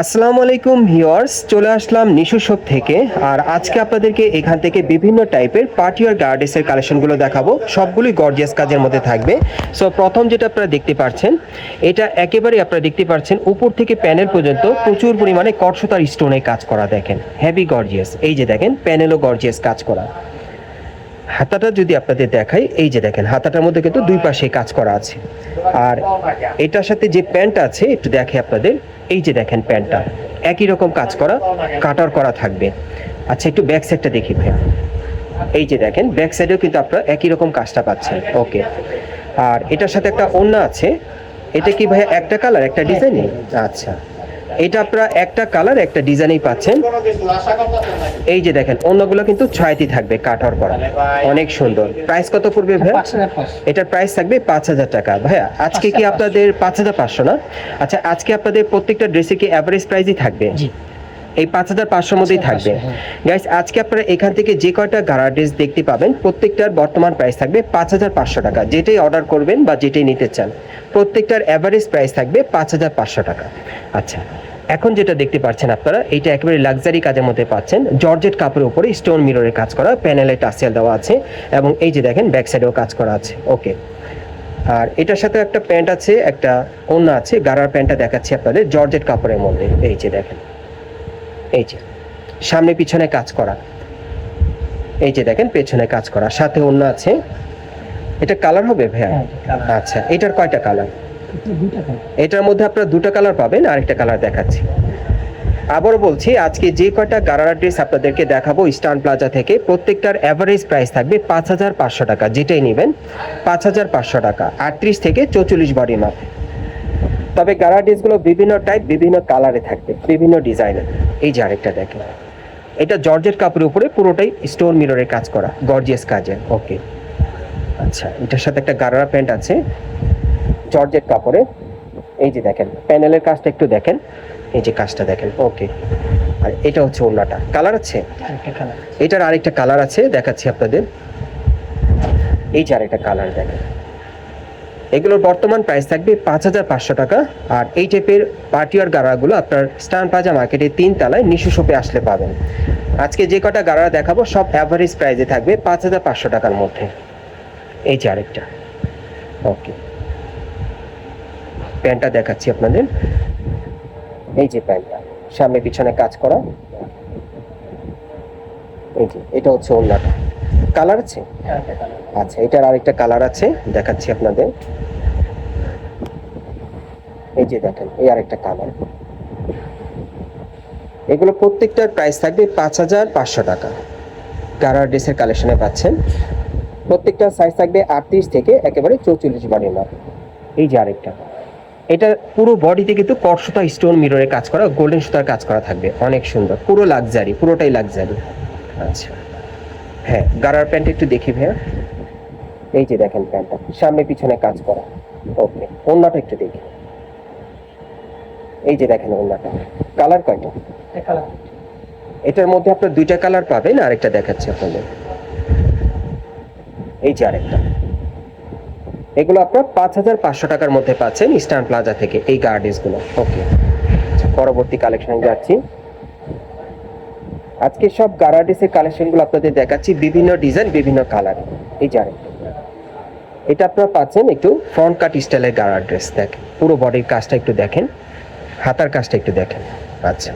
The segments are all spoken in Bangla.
আসসালামু আলাইকুম ভিউয়ার্স, চলে আসলাম নিশু শপ থেকে। আর আজকে আপনাদেরকে এখান থেকে বিভিন্ন টাইপের পার্টিয়ার গার্ডেসের কালেকশনগুলো দেখাবো। সবগুলোই গর্জিয়াস কাজের মধ্যে থাকবে। সো প্রথম যেটা আপনারা দেখতে পাচ্ছেন, এটা একেবারে আপনারা দেখতে পাচ্ছেন, উপর থেকে প্যানেল পর্যন্ত প্রচুর পরিমাণে কটসতার স্টোনে কাজ করা দেখেন। হেভি গর্জিয়াস এই যে দেখেন, প্যানেলও গর্জিয়াস কাজ করা। হাতাটা যদি আপনাদের দেখাই, এই যে দেখেন, হাতাটার মধ্যে কিন্তু দুই পাশে কাজ করা আছে। আর এটার সাথে যে প্যান্ট আছে, একটু দেখে আপনাদের, এই যে দেখেন প্যান্টটা, একই রকম কাজ করা, কাটার করা থাকবে। আচ্ছা একটু ব্যাক সাইডটা দেখি ভাইয়া। এই যে দেখেন ব্যাক সাইডেও কিন্তু আপনারা একই রকম কাজটা পাচ্ছেন। ওকে আর এটার সাথে একটা ওড়না আছে। এটা কি ভাইয়া একটা কালার একটা ডিজাইনে আচ্ছা। এটা আপনারা একটা কালার একটা ডিজাইনেই পাচ্ছেন। এই যে দেখেন অন্যগুলো কিন্তু ছয়টি থাকবে কাটার করা। অনেক সুন্দর। প্রাইস কত পড়বে ভাইয়া? এটার প্রাইস থাকবে পাঁচ হাজার টাকা। ভাইয়া আজকে কি আপনাদের পাঁচ হাজার পাঁচশো না? আচ্ছা আজকে আপনাদের প্রত্যেকটা ড্রেসে কি অ্যাভারেজ প্রাইসই থাকবে? জি। এই পাঁচ হাজার পাঁচশোর মধ্যেই থাকবে। হ্যাঁ। গাইস আজকে আপনারা এখান থেকে যে কয়টা গাড়া ড্রেস দেখতে পাবেন প্রত্যেকটার বর্তমান প্রাইস থাকবে পাঁচ হাজার পাঁচশো টাকা। যেটাই অর্ডার করবেন বা যেটাই নিতে চান প্রত্যেকটার অ্যাভারেজ প্রাইস থাকবে পাঁচ হাজার পাঁচশো টাকা। আচ্ছা এখন যেটা দেখতে পাচ্ছেন আপনারা এইটা একেবারে লাক্সারি কাজের মধ্যে পাচ্ছেন। জর্জেট কাপড়ের উপরে স্টোন মিররের কাজ করা প্যানেলে টাসেল দেওয়া আছে এবং এই যে দেখেন ব্যাক সাইডেও কাজ করা আছে। ওকে আর এটার সাথে একটা প্যান্ট আছে একটা ওড়না আছে গাড়ার প্যান্টটা দেখাচ্ছি আপনাদের জর্জেট কাপড়ের মধ্যে। এই যে দেখেন। এই যে সামনে পিছনে কাজ করা। এই যে দেখেন পেছনে কাজ করা সাথে অন্য আছে। এটা কালার হবে ভাইয়া? হ্যাঁ, আচ্ছা এটার কয়টা কালার এটার মধ্যে আপনারা দুটো কালার পাবেন আরেকটা কালার দেখাচ্ছি। আবারও বলছি আজকে যে কয়টা গারারা ড্রেস আপনাদেরকে দেখাবো স্টান প্লাজা থেকে প্রত্যেকটার অ্যাভারেজ প্রাইস থাকবে পাঁচ হাজার পাঁচশো টাকা যেটাই নেবেন পাঁচ হাজার পাঁচশো টাকা আটত্রিশ থেকে চৌচল্লিশ বডি মাপ। তবে গারা ড্রেসগুলো বিভিন্ন টাইপ বিভিন্ন কালারে থাকবে বিভিন্ন ডিজাইনের এই যে আরেকটা দেখেন। এটা জর্জেট কাপড়ের উপরে পুরোটাই স্টোন মিররের কাজ করা গর্জিয়াস কাজের। ওকে। আচ্ছা এটার সাথে একটা গারারা প্যান্ট আছে জর্জেট কাপড়ে। এই যে দেখেন প্যানেলের কাজটা একটু দেখেন। এই যে কাজটা দেখেন ওকে। আর এটা হচ্ছে ওড়নাটা। কালার আছে? এটার আরেকটা কালার আছে দেখাচ্ছি আপনাদের। এই যে আরেকটা কালার দেখেন। এগুলোর বর্তমান প্রাইস থাকবে পাঁচ হাজার পাঁচশো টাকা। আর এই টাইপের পার্টিয়ার গাড়াগুলো আপনার স্টান প্লাজা মার্কেটে তিন তলায় নিশু শপে আসলে পাবেন। আজকে যে কটা গাড়া দেখাবো সব অ্যাভারেজ প্রাইসে থাকবে পাঁচ হাজার পাঁচশো টাকার মধ্যে। এই যে আরেকটা। ওকে প্যান্টটা দেখাচ্ছি আপনাদের। এই যে প্যান্টটা সামনে পিছনে কাজ করা। এই যে এটা হচ্ছে ওড়নাটা। কালার আছে? আচ্ছা এটার আরেকটা কালার আছে। দেখাচ্ছি আপনাদের। এই যে দেখেন, এই আরেকটা কালার। এগুলো প্রত্যেকটার প্রাইস থাকবে পাঁচ হাজার পাঁচশো টাকা। গারার ড্রেসের কালেকশনে পাচ্ছেন প্রত্যেকটা সাইজ থাকবে আটত্রিশ থেকে একেবারে চৌচল্লিশ বডির মাপ এই যে আরেকটা। এটা পুরো বডিতে কিন্তু কটসুতা স্টোন মিররে কাজ করা গোল্ডেন সুতার কাজ করা থাকবে। অনেক সুন্দর। পুরো লাক্সারি পুরোটাই লাক্সারি আচ্ছা। হ্যাঁ গারার প্যান্ট একটু দেখি ভাইয়া। এই যে দেখেন প্যান্টটা, সামনে পিছনে কাজ করা। ওকে, অন্যটা একটু দেখি। এই যে দেখেন ওড়নাটা। কালার কয়টা? এটার মধ্যে আপনার দুইটা কালার পাবেন, আরেকটা দেখাচ্ছি আপনাদের। এই যে আরেকটা। এগুলো আপনার পাঁচ হাজার পাঁচশো টাকার মধ্যে পাচ্ছেন ইস্টার্ন প্লাজা থেকে, এই গার্ডেন্সগুলো ওকে পরবর্তী কালেকশন যাচ্ছি। আজকে সব গার্ডেন্সের কালেকশনগুলো আপনাদের দেখাচ্ছি, বিভিন্ন ডিজাইন বিভিন্ন কালার এই যে আরেকটা। এটা আপনারা পাচ্ছেন একটু ফ্রন্ট কাট স্টাইলের গাড়া ড্রেস দেখেন। পুরো বডির কাজটা একটু দেখেন। হাতার কাজটা একটু দেখেন। আচ্ছা।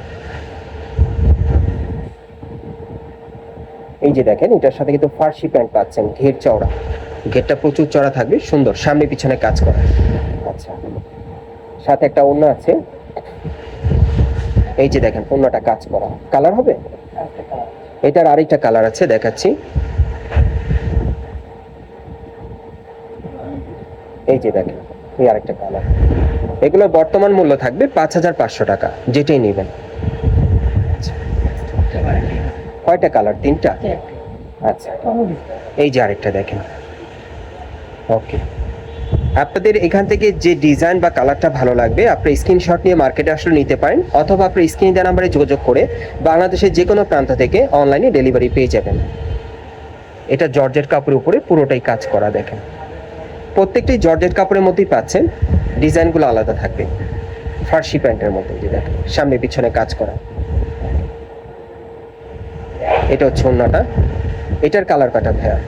এই যে দেখেন, এটার সাথে কিন্তু ফার্সি প্যান্ট পাচ্ছেন, ঘের চওড়া। ঘেরটা প্রচুর চড়া থাকবে, সুন্দর, সামনে পিছনে কাজ করা। আচ্ছা। সাথে একটা অন্য আছে। এই যে দেখেন অন্যটা কাজ করা। কালার হবে? এটার আরেকটা কালার আছে, দেখাচ্ছি। এই যে দেখেন এই আরেকটা কালার এগুলো বর্তমান মূল্য থাকবে পাঁচ হাজার পাঁচশো টাকা যেটাই নেবেন। কয়টা কালার তিনটা? আচ্ছা। এই যে আরেকটা দেখেন। ওকে আপনাদের এখান থেকে যে ডিজাইন বা কালারটা ভালো লাগবে আপনি স্ক্রিনশট নিয়ে মার্কেটে আসলে নিতে পারেন অথবা আপনি স্ক্রিন দেওয়া নাম্বারে যোগাযোগ করে বাংলাদেশের যে কোনো প্রান্ত থেকে অনলাইনে ডেলিভারি পেয়ে যাবেন। এটা জর্জেট কাপড়ের উপরে পুরোটাই কাজ করা দেখেন। প্রত্যেকটি জর্জেট কাপড়ের মধ্যেই পাচ্ছেন ডিজাইনগুলো আলাদা থাকবে। ফার্সি প্যান্টের মধ্যে যে দেখেন সামনে পিছনে কাজ করা। এটা হচ্ছে অন্যটা এটার কালার কাটা ভাইয়া।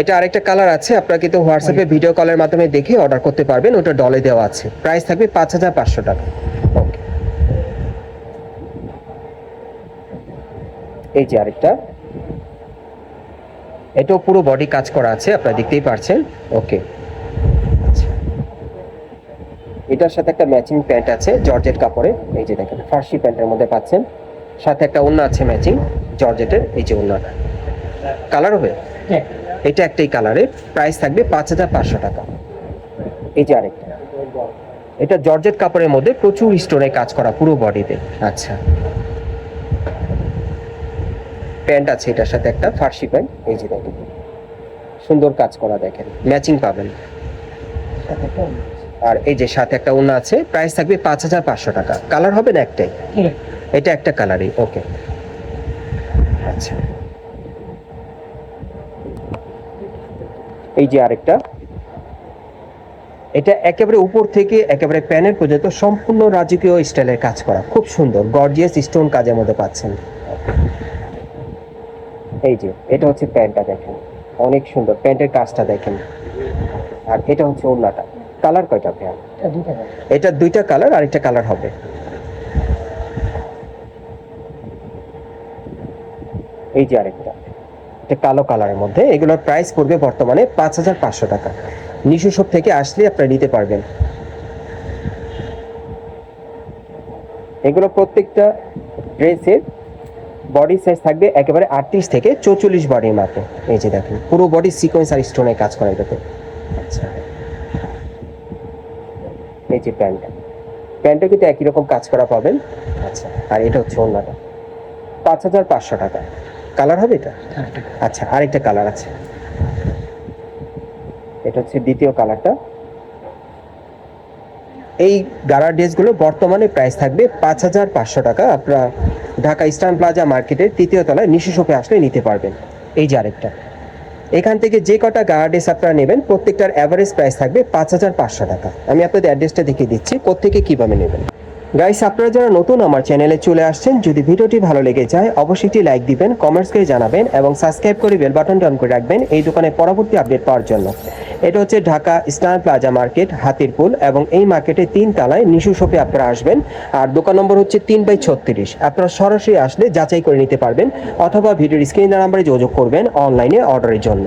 এটা আরেকটা কালার আছে আপনারা কিন্তু হোয়াটসঅ্যাপে ভিডিও কলের মাধ্যমে দেখে অর্ডার করতে পারবেন ওটা ডলে দেওয়া আছে। প্রাইস থাকবে পাঁচ হাজার পাঁচশো টাকা। ওকে। এই যে আরেকটা। এটাও পুরো বডি কাজ করা আছে আপনারা দেখতেই পারছেন। ওকে আচ্ছা এটার সাথে একটা ম্যাচিং প্যান্ট আছে জর্জেট কাপড়ে এই যে দেখেন ফার্সি প্যান্টের মধ্যে পাচ্ছেন। সাথে একটা ওড়না আছে ম্যাচিং জর্জেটের এই যে ওড়নাটা কালার হবে? এক এটা একটাই কালারের প্রাইস থাকবে পাঁচ হাজার পাঁচশো টাকা। এই যে আরেকটা। এটা জর্জেট কাপড়ের মধ্যে প্রচুর স্টোনে কাজ করা পুরো বডিতে আচ্ছা। প্যান্ট আছে, এটার সাথে একটা ফার্সি প্যান্ট। এই যে দেখেন, সুন্দর কাজ করা দেখেন, ম্যাচিং পাবেন। আর এই যে সাথে একটা ওড়না আছে প্রাইস থাকবে পাঁচ হাজার পাঁচশো টাকা। কালার হবে না একটাই? এটা একটা কালারই ওকে আচ্ছা। এই যে আরেকটা। এটা একেবারে উপর থেকে, একেবারে প্যানের পর্যন্ত সম্পূর্ণ রাজকীয় স্টাইলের কাজ করা। খুব সুন্দর গর্জিয়াস স্টোন কাজের মধ্যে পাচ্ছেন। এই যে এটা হচ্ছে প্যান্টটা দেখেন। অনেক সুন্দর প্যান্টের কাজটা দেখেন। আর এটা হচ্ছে ওড়নাটা। কালার কয়টা প্যান্ট এটা দুইটা কালার। এটা দুইটা কালার আর একটা কালার হবে। এই যে আরেকটা। এটা কালো কালারের মধ্যে। এগুলোর প্রাইস পড়বে বর্তমানে পাঁচ হাজার পাঁচশো টাকা। নিশু শপ থেকে আসলে আপনারা নিতে পারবেন। এগুলো প্রত্যেকটা ড্রেসের বডি সাইজ থাকবে একেবারে আটত্রিশ থেকে চৌচল্লিশ বডির মাপে এই যে দেখেন পুরো বডি সিকোয়েন্স আর স্টোনে কাজ করা এটাতে আচ্ছা। এই যে প্যান্টটা প্যান্টটা কিন্তু একই রকম কাজ করা পাবেন। আচ্ছা আর এটা হচ্ছে অন্যটা পাঁচ হাজার পাঁচশো টাকা। কালার হবে এটা? কালার। আচ্ছা আরেকটা কালার আছে। এটা হচ্ছে দ্বিতীয় কালারটা এই গাড়ার ড্রেসগুলো বর্তমানে প্রাইস থাকবে পাঁচ হাজার পাঁচশো টাকা। আপনারা ঢাকা ইস্টার্ন প্লাজা মার্কেটের তৃতীয় তলায় নিশু শপে আসলে নিতে পারবেন। এই যে আরেকটা। এখান থেকে যে কটা গাড়া ড্রেস আপনারা নেবেন, প্রত্যেকটার অ্যাভারেজ প্রাইস থাকবে পাঁচ হাজার পাঁচশো টাকা। আমি আপনাদের অ্যাড্রেসটা দেখিয়ে দিচ্ছি কোথেকে কীভাবে নেবেন। গাইস আপনারা যারা নতুন আমার চ্যানেলে চলে আসছেন, যদি ভিডিওটি ভালো লেগে যায়, অবশ্যই একটি লাইক দিবেন কমেন্টস করে জানাবেন এবং সাবস্ক্রাইব করে বেল বাটনটি অন করে রাখবেন, এই দোকানে পরবর্তী আপডেট পাওয়ার জন্য। এটা হচ্ছে Dhaka star plaza market, Hatirpool এবং এই মার্কেটে তিন তালায় নিশু শপে আপনারা আসবেন। আর দোকান নম্বর হচ্ছে তিন বাই ছত্রিশ। আপনারা সরাসরি আসলে যাচাই করে নিতে পারবেন অথবা ভিডিওর স্ক্রিন নাম্বারে যোগাযোগ করবেন অনলাইনে অর্ডারের জন্য।